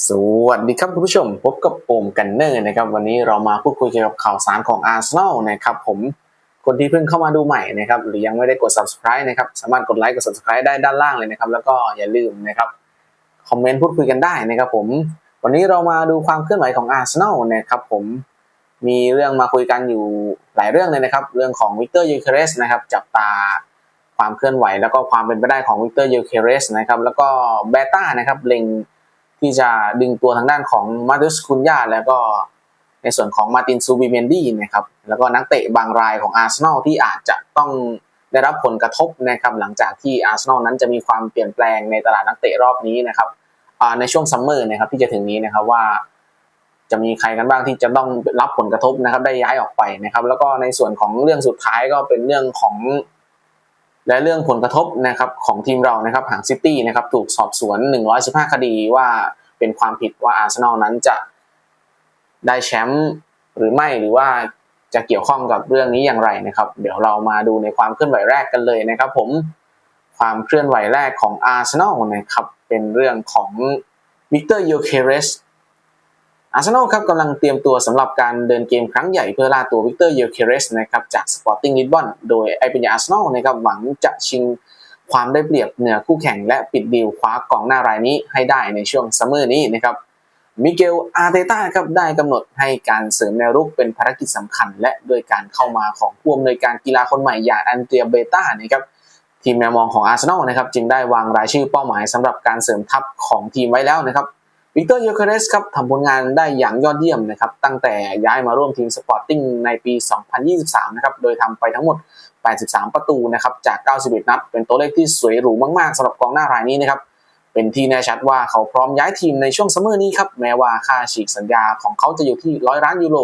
สวัสดีครับคุณผู้ชม พบกับโอมกันเนอร์นะครับ วันนี้เรามาพูดคุยเกี่ยวกับข่าวสารของอาร์เซนอลนะครับผมคนที่เพิ่งเข้ามาดูใหม่นะครับหรือยังไม่ได้กด subscribe นะครับสามารถกดไลค์กด subscribe ได้ด้านล่างเลยนะครับ แล้วก็อย่าลืมนะครับคอมเมนต์พูดคุยกันได้นะครับผมวันนี้เรามาดูความเคลื่อนไหวของอาร์เซนอลนะครับผมมีเรื่องมาคุยกันอยู่หลายเรื่องเลยนะครับ เรื่องของวิกเตอร์ยูเคเรสนะครับจับตาความเคลื่อนไหว แล้วก็ความเป็นไปได้ของวิกเตอร์ยูเคเรสนะครับแล้วก็เบต้านะครับเล็ง ที่จะดึงตัวทางด้านของมาตุสคุนยาแล้วก็ในส่วนของมาตินซูบิเมนดี้นะครับแล้วก็นักเตะบางรายของอาร์เซนอลที่อาจจะต้องได้รับผลกระทบนะครับหลังจากที่อาร์เซนอลนั้นจะมีความเปลี่ยนแปลงในตลาดนักเตะรอบนี้นะครับในช่วงซัมเมอร์นะครับที่จะถึงนี้นะครับว่า จะมีใครกันบ้างที่จะต้องรับผลกระทบนะครับได้ย้ายออกไปนะครับ แล้วก็ในส่วนของเรื่องสุดท้ายก็เป็นเรื่องของ และเรื่องผลกระทบนะครับของทีมเรานะครับหางซิตี้นะครับถูกสอบสวน 115 คดีว่าเป็นความผิดว่าอาร์เซนอลนั้นจะได้แชมป์หรือไม่หรือว่าจะเกี่ยวข้องกับเรื่องนี้อย่างไรนะครับ เดี๋ยวเรามาดูในความเคลื่อนไหวแรกกันเลยนะครับ ผมความเคลื่อนไหวแรกของอาร์เซนอลนะครับเป็นเรื่องของวิกเตอร์โยเคเรส อาร์เซนอลครับกำลังเตรียมตัวสำหรับการเดินเกมครั้งใหญ่เพื่อล่าตัววิกเตอร์โยลเคเรสนะครับจากสปอร์ติ้งลิสบอนโดยไอเป็นอาร์เซนอลนะครับหวังจะชิงความได้เปรียบเหนือคู่แข่งและปิดดีลคว้ากองหน้ารายนี้ให้ได้ในช่วงซัมเมอร์นี้นะครับมิเกลอาร์เตต้าครับได้กำหนดให้การเสริมแนวรุกเป็นภารกิจสำคัญ และโดยการเข้ามาของผู้อำนวยการกีฬาคนใหม่อย่างอันเดียเบต้านะครับทีมแนวมองของอาร์เซนอลนะครับจึงได้วางรายชื่อเป้าหมายสำหรับการเสริมทัพของทีมไว้แล้วนะครับ วิกเตอร์ยูเคเรสครับทำผลงานได้อย่างยอดเยี่ยมนะครับตั้งแต่ย้ายมาร่วมทีมสปอร์ติ้งในปี 2023 นะครับโดยทำไปทั้งหมด 83 ประตูนะครับจาก 91 นัด เป็นตัวเลขที่สวยหรูมากๆสำหรับกองหน้ารายนี้นะครับเป็นที่แน่ชัดว่าเขาพร้อมย้ายทีมในช่วงซัมเมอร์นี้ครับแม้ว่าค่าฉีกสัญญาของเขาจะอยู่ที่ร้อยล้านยูโร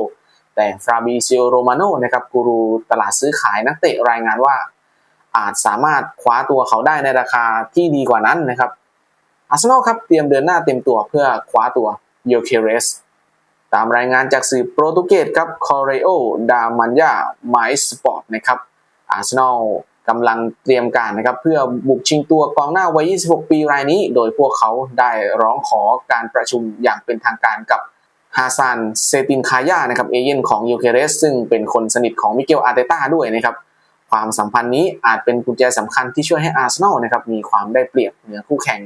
แต่ฟราบิซิโอโรมาโนนะครับกูรูตลาดซื้อขายนักเตะรายงานว่า อาจสามารถคว้าตัวเขาได้ในราคาที่ดีกว่านั้นนะครับ อาร์เซนอลครับเตรียมเดินหน้าเต็มตัวเพื่อคว้าตัวโยเคเรสตามรายงานจากสื่อโปรตุเกสครับคอเรโอดามันยาไมสปอร์ตนะครับอาร์เซนอลกำลังเตรียมการนะครับเพื่อบุกชิงตัวกองหน้าวัย 26 ปีรายนี้ โดยพวกเขาได้ร้องขอการประชุมอย่างเป็นทางการกับฮาซานเซตินคายานะครับเอเย่นของยูเคเรสซึ่งเป็นคนสนิทของมิเกลอาร์เตต้าด้วยนะครับความสัมพันธ์นี้อาจเป็นกุญแจสำคัญที่ช่วยให้อาร์เซนอลนะครับมีความได้เปรียบเหนือคู่แข่ง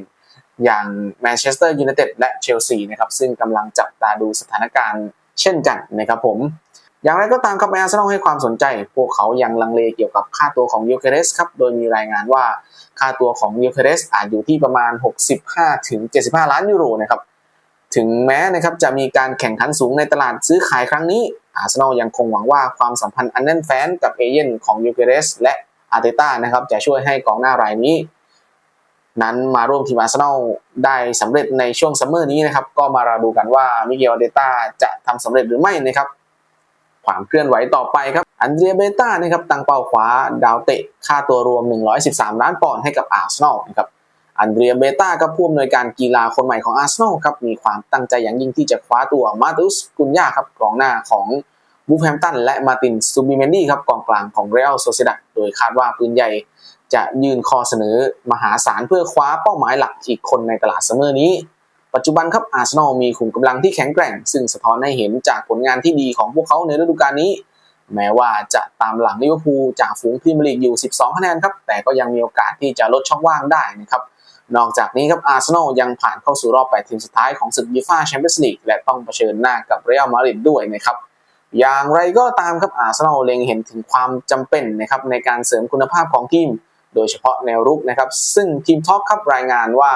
อย่างแมนเชสเตอร์ยูไนเต็ดและเชลซีนะครับซึ่งกำลังจับตาดูสถานการณ์เช่นกันนะครับผม อย่างไรก็ตามครับอาร์เซนอลให้ความสนใจ พวกเขายังลังเลเกี่ยวกับค่าตัวของยูเคเรสครับ โดยมีรายงานว่าค่าตัวของยูเคเรสอาจอยู่ที่ประมาณ 65ถึง75 ล้านยูโรนะครับถึงแม้นะครับจะมีการแข่งขันสูงในตลาดซื้อขายครั้งนี้อาร์เซนอลยังคงหวังว่าความสัมพันธ์อันแน่นแฟ้นกับเอเย่นของยูเคเรสและอาร์เตต้านะครับจะช่วยให้กองหน้ารายนี้ นั้นมาร่วมทีมอาร์เซนอลได้สำเร็จในช่วงซัมเมอร์นี้นะครับ ก็มาราดูกันว่ามิเกลเดต้าจะทำสำเร็จหรือไม่นะครับความเคลื่อนไหวต่อไปครับ อันเดรียเบต้านะครับตังเป้าขวาดาวเตะ ค่าตัวรวม 113 ล้านปอนด์ให้กับอาร์เซนอลนะครับอันเดรียเบต้าก็ผู้อำนวยการกีฬาคนใหม่ของอาร์เซนอลครับมีความตั้งใจอย่างยิ่งที่จะคว้าตัวมาตุสกุนยาครับกองหน้าของบูฟแฮมตันและมาตินซูบิเมนดี้ครับกองกลางของเรอัลโซเซดัดโดยคาดว่าปืนใหญ่ จะยื่นคอเสนอมหาศาลเพื่อคว้าเป้าหมายหลักอีกคนในตลาดซัมเมอร์นี้ ปัจจุบันครับอาร์เซนอลมีขุมกำลังที่แข็งแกร่ง ซึ่งสะท้อนให้เห็นจากผลงานที่ดีของพวกเขาในฤดูกาลนี้ แม้ว่าจะตามหลังลิเวอร์พูลจากฝูงพรีเมียร์ลีกอยู่ 12 คะแนนครับ แต่ก็ยังมีโอกาสที่จะลดช่องว่างได้นะครับนอกจากนี้ครับอาร์เซนอลยังผ่านเข้าสู่รอบ 8 ทีมสุดท้ายของศึกยูฟ่าแชมเปี้ยนส์ลีกและต้องเผชิญหน้ากับเรอัลมาดริดด้วยนะครับอย่างไรก็ตามครับอาร์เซนอลเล็งเห็นถึงความจำเป็นนะครับในการเสริมคุณภาพของทีม โดยเฉพาะแนวรุกนะครับ ซึ่งทีมท็อปครับรายงานว่า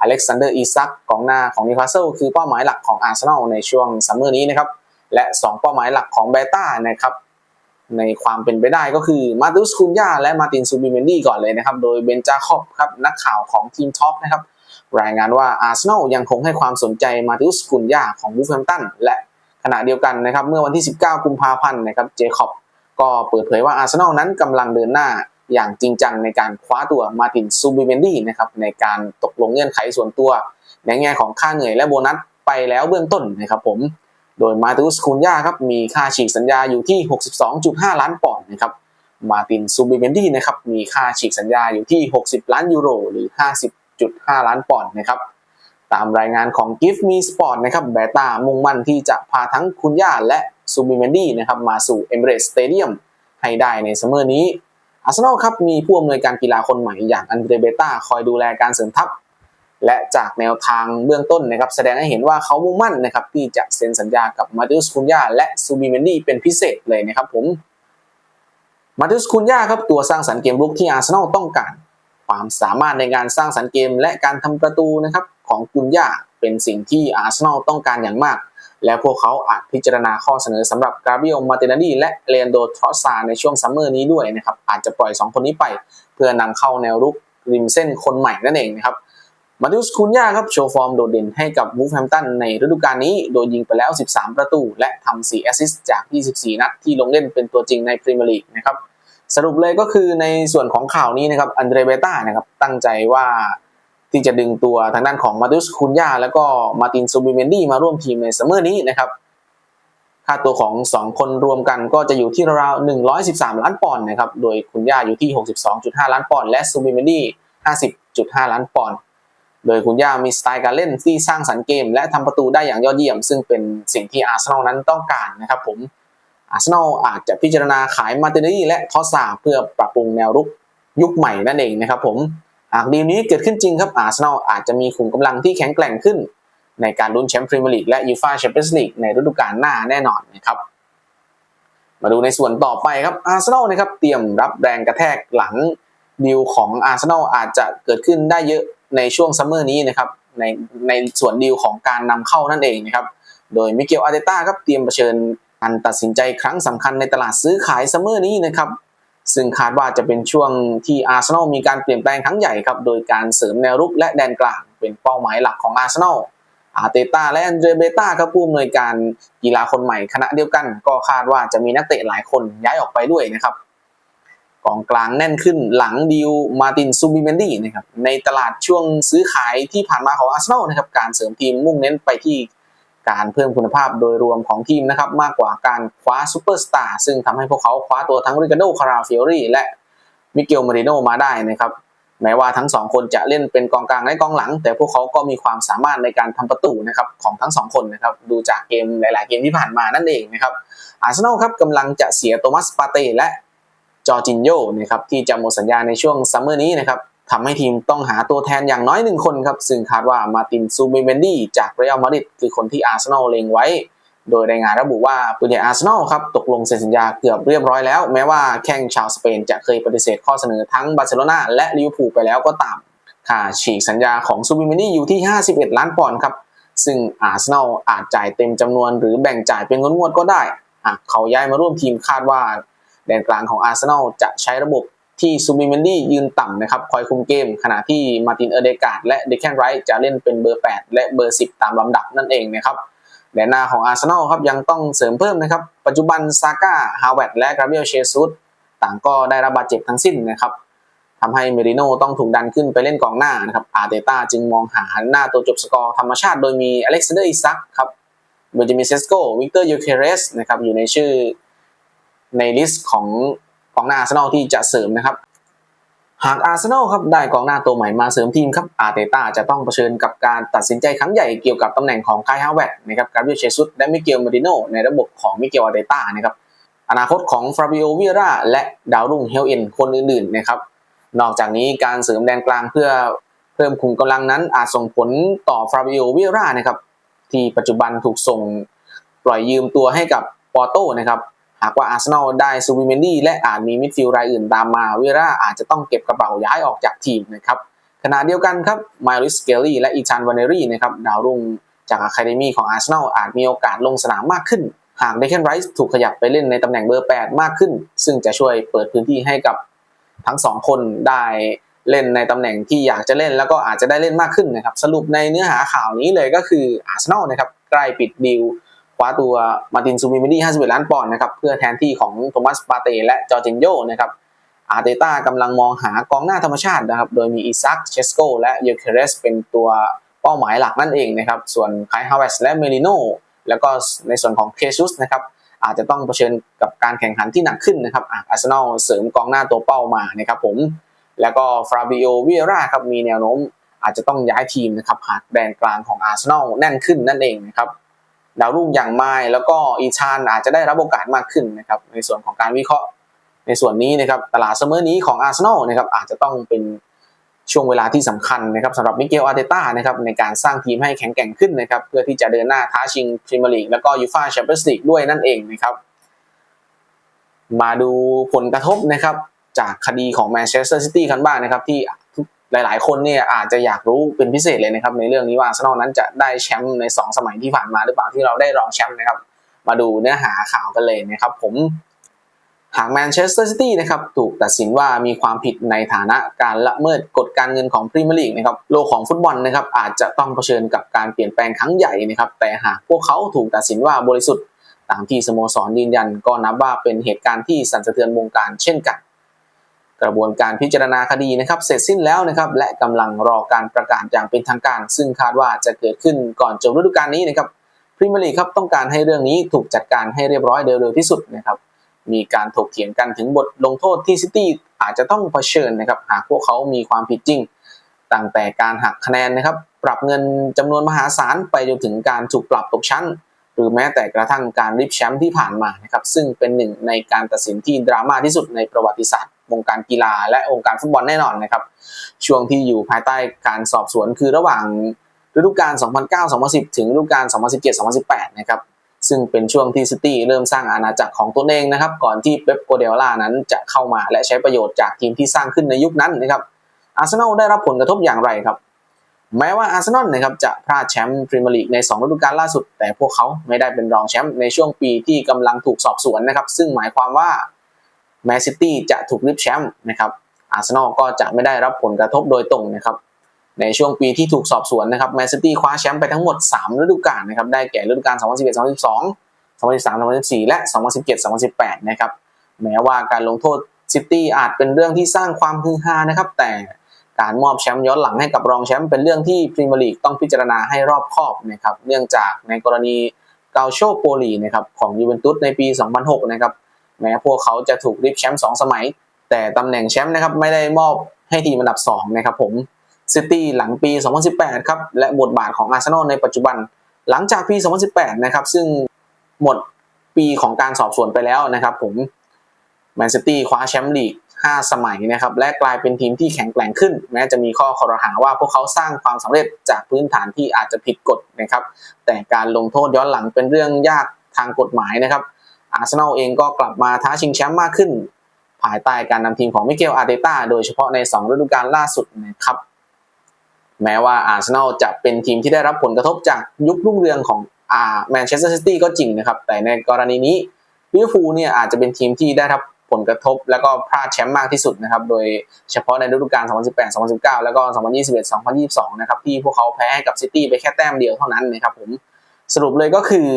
อเล็กซานเดอร์อีซักกองหน้าของนิวคาสเซิลคือเป้าหมายหลักของอาร์เซนอลในช่วงซัมเมอร์นี้นะครับ และ 2 เป้าหมายหลักของเบต้านะครับในความเป็นไปได้ก็คือมาตุสคุนยาและมาตินซูบิเมนดี้ก่อนเลยนะครับ โดยเบนจาคอบครับนักข่าวของทีมท็อปนะครับรายงานว่าอาร์เซนอลยังคงให้ความสนใจมาติสคุนยาของบูฟแฮมตันและขณะเดียวกันนะครับเมื่อวันที่ 19 กุมภาพันธ์นะครับเจคอบก็เปิดเผยว่าอาร์เซนอลนั้นกำลังเดินหน้า อย่างจริงจังในการคว้าตัวมาตินซูบิเมนดี้นะครับในการตกลงเงื่อนไขส่วนตัว ในแง่ของค่าเหนื่อยและโบนัสไปแล้วเบื้องต้นนะครับผม โดยมาติอุสคุนยาครับมีค่าฉีกสัญญาอยู่ที่ 62.5 ล้านปอนด์นะครับมาตินซูบิเมนดี้นะครับมีค่าฉีกสัญญาอยู่ที่ 60 ล้านยูโรหรือ 50.5 ล้านปอนด์นะครับตามรายงานของ Give Me Sport นะครับเบต้ามุ่งมั่นที่จะพาทั้งคุณย่าและซูบิเมนดี้นะครับมาสู่ Emirates Stadium ให้ได้ในซัมเมอร์นี้ อาร์เซนอลครับมีผู้อำนวยการกีฬาคนใหม่อย่างอันเดรเบต้าคอยดูแลการเสริมทัพ และจากแนวทางเบื้องต้นนะครับแสดงให้เห็นว่าเขามุ่งมั่นนะครับที่จะเซ็นสัญญากับมาติอุสคุนยาและซูบิเมนดี้เป็นพิเศษเลยนะครับผมมาติอุสคุนยาครับตัวสร้างสรรค์เกมรุกที่อาร์เซนอลต้องการ ความสามารถในการสร้างสรรค์เกมและการทำประตูนะครับของกุนยาเป็นสิ่งที่อาร์เซนอลต้องการอย่างมาก และพวกเขาอาจพิจารณาข้อเสนอสำหรับกาเบียลมาตินาดีและเลนโดทรอสซาในช่วงซัมเมอร์นี้ด้วยนะครับอาจจะปล่อย 2 คนนี้ไป เพื่อนำเข้าแนวรุกริมเส้นคนใหม่นั่นเองนะครับมาติอุสคุนยาครับโชว์ฟอร์มโดดเด่นให้กับวูฟแฮมตันในฤดูกาลนี้ โดยยิงไปแล้ว 13 ประตู และทำ4แอสซิสต์จาก 24 นัดที่ลงเล่นเป็นตัวจริงในพรีเมียร์ลีกนะครับสรุปเลยก็คือในส่วนของข่าวนี้นะครับอันเดรเบต้านะครับตั้งใจว่า ที่จะดึงตัวทางด้านของมาติอุสคุนยาแล้วก็มาตินซูบิเมนดี้มาร่วมทีมในซัมเมอร์นี้นะครับค่าตัวของ 2 คนรวมกันก็จะอยู่ที่ราวๆ113 ล้านปอนด์นะครับ โดยคุนยาอยู่ที่ 62.5 ล้านปอนด์และซูบิเมนดี้50.5 ล้านปอนด์โดยคุณย่ามีสไตล์การเล่นที่สร้างสรรค์เกม และทำประตูได้อย่างยอดเยี่ยม ซึ่งเป็นสิ่งที่อาร์เซนอลนั้นต้องการนะครับผมอาร์เซนอลอาจจะพิจารณาขายมาตินีและทอสซาเพื่อปรับปรุงแนวรุกยุคใหม่นั่นเองนะครับผม หากดีลนี้เกิดขึ้นจริงครับอาร์เซนอลอาจจะมีขุมกำลังที่แข็งแกร่งขึ้น ในการลุ้นแชมป์พรีเมียร์ลีกและยูฟ่าแชมเปี้ยนส์ลีกในฤดูกาลหน้าแน่นอนนะครับมาดูในส่วนต่อไปครับอาร์เซนอลนะครับเตรียมรับแรงกระแทกหลังดีลของอาร์เซนอลอาจจะเกิดขึ้นได้เยอะในช่วงซัมเมอร์นี้นะครับในในส่วนดีลของการนำเข้านั่นเองนะครับโดยมิเกลอาร์เตต้าครับเตรียมเผชิญการตัดสินใจครั้งสำคัญในตลาดซื้อขายซัมเมอร์นี้นะครับ ซึ่งคาดว่าจะเป็นช่วงที่อาร์เซนอลมีการเปลี่ยนแปลงครั้งใหญ่ครับ โดยการเสริมแนวรุกและแดนกลางเป็นเป้าหมายหลักของอาร์เซนอลอาร์เตต้าและอันเดรเบต้าครับผู้อำนวยการกีฬาคนใหม่คณะเดียวกัน ก็คาดว่าจะมีนักเตะหลายคนย้ายออกไปด้วยนะครับกองกลางแน่นขึ้นหลังดิวมาตินซูบิเมนดี้นะครับในตลาดช่วงซื้อขายที่ผ่านมาของอาร์เซนอลนะครับการเสริมทีมมุ่งเน้นไปที่ การเพิ่มคุณภาพโดยรวมของทีมนะครับมากกว่าการคว้าซูเปอร์สตาร์ซึ่งทำให้พวกเขาคว้าตัวทั้งริกาโดคาราฟิโอรีและมิเกลมาริโนมาได้นะครับแม้ว่าทั้งสองคนจะเล่นเป็นกองกลางและกองหลัง แต่พวกเขาก็มีความสามารถในการทำประตูนะครับของทั้งสองคนนะครับดูจากเกมหลาย ๆ เกมที่ผ่านมานั่นเองนะครับอาร์เซนอลครับกำลังจะเสียโตมัสปาเต้และจอร์จินโยนะครับที่จะหมดสัญญาในช่วงซัมเมอร์นี้นะครับ ทำให้ทีมต้องหาตัวแทนอย่างน้อยหนึ่งคนครับ ซึ่งคาดว่ามาตินซูเบเบนดี้จากเรอัลมาดริดคือคนที่อาร์เซนอลเล็งไว้ โดยรายงานระบุว่าปืนใหญ่อาร์เซนอลครับตกลงเซ็นสัญญาเกือบเรียบร้อยแล้ว แม้ว่าแข่งชาวสเปนจะเคยปฏิเสธข้อเสนอทั้งบาร์เซโลนาและลิเวอร์พูลไปแล้วก็ตาม ค่าฉีกสัญญาของซูเบเบนดี้อยู่ที่ 51 ล้านปอนด์ครับ ซึ่งอาร์เซนอลอาจจ่ายเต็มจำนวนหรือแบ่งจ่ายเป็นงวดๆก็ได้หากเขาย้ายมาร่วมทีมคาดว่าแดนกลางของอาร์เซนอลจะใช้ระบบ ที่ซูบิเมนดี้ยืนต่ำนะครับคอยคุมเกม ขณะที่มาตินเอเดกาดและเดคแคนไรท์จะเล่นเป็นเบอร์ 8 และเบอร์ 10 ตามลำดับนั่นเองนะครับแดนหน้าของอาร์เซนอลครับยังต้องเสริมเพิ่มนะครับ ปัจจุบันซาก้าฮาวเวตและกราเบียลเชซุสต่างก็ได้รับบาดเจ็บทั้งสิ้นนะครับทำให้เมริโนต้องถูกดันขึ้นไปเล่นกองหน้านะครับอาร์เตต้าจึงมองหาหน้าตัวจบสกอร์ธรรมชาติโดยมีอเล็กซานเดอร์อิซักครับเบอร์จิมิเซสโกวิกเตอร์ยูเคเรสนะครับอยู่ในชื่อในลิสต์ของ กองหน้าอาร์เซนอลที่จะเสริมนะครับ หากอาร์เซนอลครับได้กองหน้าตัวใหม่มาเสริมทีมครับอาร์เตต้าจะต้องเผชิญกับการตัดสินใจครั้งใหญ่เกี่ยวกับตำแหน่งของไคลฮาวเวตนะครับกาเบรียลเชซุสและมิเกลมาริโนในระบบของมิเกลอาร์เตต้านะครับอนาคตของฟราบิโอวิราและดาวรุ่งเฮลเอ็นคนอื่นๆนะครับนอกจากนี้การเสริมแดนกลางเพื่อเพิ่มคุมกำลังนั้นอาจส่งผลต่อฟราบิโอวิรานะครับที่ปัจจุบันถูกส่งปล่อยยืมตัวให้กับปอโตนะครับ หากว่าอาร์เซนอลได้ซูบิเมนดี้และอาจมีมิดฟิลด์รายอื่นตามมาเวราอาจจะต้องเก็บกระเป๋าย้ายออกจากทีมนะครับขณะเดียวกันครับไมลิสเกลลี่และอีชานวานเนรี่นะครับดาวรุ่งจากอะคาเดมีของอาร์เซนอลอาจมีโอกาสลงสนามมากขึ้น หากเดคเคนไรส์ถูกขยับไปเล่นในตำแหน่งเบอร์ 8 มากขึ้น ซึ่งจะช่วยเปิดพื้นที่ให้กับทั้ง 2 คนได้เล่นในตำแหน่งที่อยากจะเล่นแล้วก็อาจจะได้เล่นมากขึ้นนะครับสรุปในเนื้อหาข่าวนี้เลยก็คืออาร์เซนอลนะครับใกล้ปิดดีล คว้าตัวมาตินซูบิมิดี้51 ล้านปอนด์นะครับเพื่อแทนที่ของโทมัสปาเตและจอร์จินโยนะครับอาร์เตต้ากำลังมองหากองหน้าธรรมชาตินะครับ โดยมีอิซักเชสโกและเยเคเรสเป็นตัวเป้าหมายหลักนั่นเองนะครับ ส่วนไคฮาวเวสและเมลิโนแล้วก็ในส่วนของเคซุสนะครับอาจจะต้องเผชิญกับการแข่งขันที่หนักขึ้นนะครับอาร์เซนอลเสริมกองหน้าตัวเป้ามานะครับผม แล้วก็ฟราบิโอวิเอราครับมีแนวโน้ม อาจจะต้องย้ายทีมนะครับหากแดนกลางของอาร์เซนอลแน่นขึ้นนั่นเองนะครับ ดาวรุ่งอย่างไมล์แล้วก็อีชานอาจจะได้รับโอกาสมากขึ้นนะครับในส่วนของการวิเคราะห์ในส่วนนี้นะครับตลาดเสมอนี้ของอาร์เซนอลนะครับอาจจะต้องเป็นช่วงเวลาที่สำคัญนะครับสำหรับมิเกลอาร์เตต้านะครับในการสร้างทีมให้แข็งแกร่งขึ้นนะครับเพื่อที่จะเดินหน้าท้าชิงพรีเมียร์ลีกแล้วก็ยูฟ่าแชมเปี้ยนส์ลีกด้วยนั่นเองนะครับมาดูผลกระทบนะครับจากคดีของแมนเชสเตอร์ซิตี้กันบ้างนะครับที่ หลาย ๆ คนเนี่ยอาจจะอยากรู้เป็นพิเศษเลยนะครับ ในเรื่องนี้ว่าอาร์เซนอลนั้นจะได้แชมป์ใน 2 สมัยที่ผ่านมาหรือเปล่าที่เราได้รองแชมป์นะครับ มาดูเนื้อหาข่าวกันเลยนะครับ ผมหากแมนเชสเตอร์ซิตี้นะครับถูกตัดสินว่ามีความผิดในฐานะการละเมิดกฎการเงินของพรีเมียร์ลีกนะครับโลกของฟุตบอลนะครับอาจจะต้องเผชิญกับการเปลี่ยนแปลงครั้งใหญ่นะครับแต่หากพวกเขาถูกตัดสินว่าบริสุทธิ์ตามที่สโมสรยืนยัน ก็นับว่าเป็นเหตุการณ์ที่สั่นสะเทือนวงการเช่นกัน กระบวนการพิจารณาคดีนะครับ เสร็จสิ้นแล้วนะครับ และกำลังรอการประกาศอย่างเป็นทางการ ซึ่งคาดว่าจะเกิดขึ้นก่อนจบฤดูกาลนี้นะครับพรีเมียร์ลีกครับต้องการให้เรื่องนี้ถูกจัดการให้เรียบร้อยเร็วที่สุดนะครับมีการถกเถียงกันถึงบทลงโทษที่ซิตี้อาจจะต้องเผชิญนะครับหากพวกเขามีความผิดจริง ตั้งแต่การหักคะแนนนะครับ ปรับเงินจำนวนมหาศาลไปจนถึงการถูกปรับตกชั้น หรือแม้แต่กระทั่งการริบแชมป์ที่ผ่านมานะครับซึ่งเป็นหนึ่งในการตัดสินที่ดราม่าที่สุดในประวัติศาสตร์ วงการกีฬาและวงการฟุตบอลแน่นอนนะครับ ช่วงที่อยู่ภายใต้การสอบสวนคือระหว่างฤดูกาล 2009-2010 ถึงฤดูกาล 2017-2018 นะครับ ซึ่งเป็นช่วงที่ซิตี้เริ่มสร้างอาณาจักรของตนเองนะครับ ก่อนที่เป๊ปโกเดล่านั้นจะเข้ามาและใช้ประโยชน์จากทีมที่สร้างขึ้นในยุคนั้นนะครับ อาร์เซนอลได้รับผลกระทบอย่างไรครับ แม้ว่าอาร์เซนอลนะครับจะพลาดแชมป์พรีเมียร์ลีกใน 2 ฤดูกาลล่าสุด แต่พวกเขาไม่ได้เป็นรองแชมป์ในช่วงปีที่กำลังถูกสอบสวนนะครับ ซึ่งหมายความว่า แมนซิตี้จะถูกริบแชมป์นะครับอาร์เซนอลก็จะไม่ได้รับผลกระทบโดยตรงนะครับในช่วงปีที่ถูกสอบสวนนะครับแมนซิตี้คว้าแชมป์ไปทั้งหมด 3 ฤดูกาลนะครับได้แก่ฤดูกาล 2011-2012 2013-2014 และ 2017-2018 นะครับแม้ว่าการลงโทษซิตี้อาจเป็นเรื่องที่สร้างความฮือฮานะครับ แต่การมอบแชมป์ย้อนหลังให้กับรองแชมป์เป็นเรื่องที่พรีเมียร์ลีกต้องพิจารณาให้รอบคอบนะครับเนื่องจากในกรณีเกาโชโปลีนะครับของยูเวนตุสในปี 2006 นะครับ แม้พวกเขาจะถูกริบแชมป์2สมัย แต่ตำแหน่งแชมป์นะครับไม่ได้มอบให้ทีมอันดับ2นะครับผมซิตี้หลังปี 2018 ครับ และบทบาทของอาร์เซนอลในปัจจุบัน หลังจากปี 2018 นะครับ ซึ่งหมดปีของการสอบสวนไปแล้วนะครับผมแมนซิตี้คว้าแชมป์ลีก 5 สมัยนะครับ และกลายเป็นทีมที่แข็งแกร่งขึ้น แม้จะมีข้อคอรหาว่าพวกเขาสร้างความสำเร็จจากพื้นฐานที่อาจจะผิดกฎนะครับ แต่การลงโทษย้อนหลังเป็นเรื่องยากทางกฎหมายนะครับ อาร์เซนอลเองก็กลับมาท้าชิงแชมป์มากขึ้น ภายใต้การนำทีมของมิเกลอาร์เตต้าโดยเฉพาะใน 2 ฤดูกาลล่าสุดนะครับแม้ว่าอาร์เซนอลจะเป็นทีมที่ได้รับผลกระทบจากยุครุ่งเรืองของอาแมนเชสเตอร์ซิตี้ก็จริงนะครับ แต่ในกรณีนี้ลิเวอร์พูลเนี่ยอาจจะเป็นทีมที่ได้รับผลกระทบ แล้วก็พลาดแชมป์มากที่สุดนะครับ โดยเฉพาะในฤดูกาล 2018 2019 แล้วก็ 2021 2022 นะครับ ที่พวกเขาแพ้ให้กับซิตี้ไปแค่แต้มเดียวเท่านั้นนะครับผมสรุปเลยก็คือ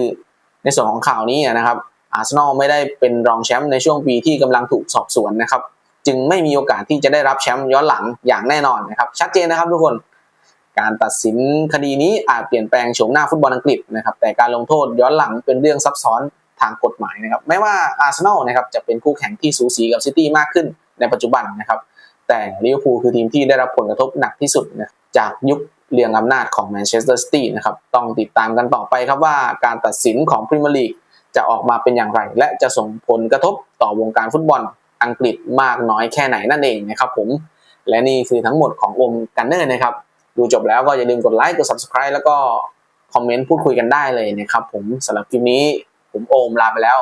ในส่วนของข่าวนี้นะครับ อาร์เซนอลไม่ได้เป็นรองแชมป์ในช่วงปีที่กำลังถูกสอบสวนนะครับ จึงไม่มีโอกาสที่จะได้รับแชมป์ย้อนหลังอย่างแน่นอนนะครับ ชัดเจนนะครับทุกคน การตัดสินคดีนี้อาจเปลี่ยนแปลงโฉมหน้าฟุตบอลอังกฤษนะครับ แต่การลงโทษย้อนหลังเป็นเรื่องซับซ้อนทางกฎหมายนะครับไม่ว่าอาร์เซนอลนะครับจะเป็นคู่แข่งที่สูสีกับซิตี้มากขึ้นในปัจจุบันนะครับ แต่ลิเวอร์พูลคือทีมที่ได้รับผลกระทบหนักที่สุดนะจากยุคเรียงอำนาจของแมนเชสเตอร์ซิตี้นะครับ ต้องติดตามกันต่อไปครับว่าการตัดสินของพรีเมียร์ลีก จะออกมาเป็นอย่างไร และจะส่งผลกระทบต่อวงการฟุตบอลอังกฤษมากน้อยแค่ไหนนั่นเองนะครับผม และนี่คือทั้งหมดของอมกันเนอร์นะครับ ดูจบแล้วก็อย่าลืมกดไลค์กด subscribe แล้วก็คอมเมนต์พูดคุยกันได้เลยนะครับผมสำหรับคลิปนี้ผมโอมลาไปแล้ว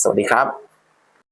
สวัสดีครับ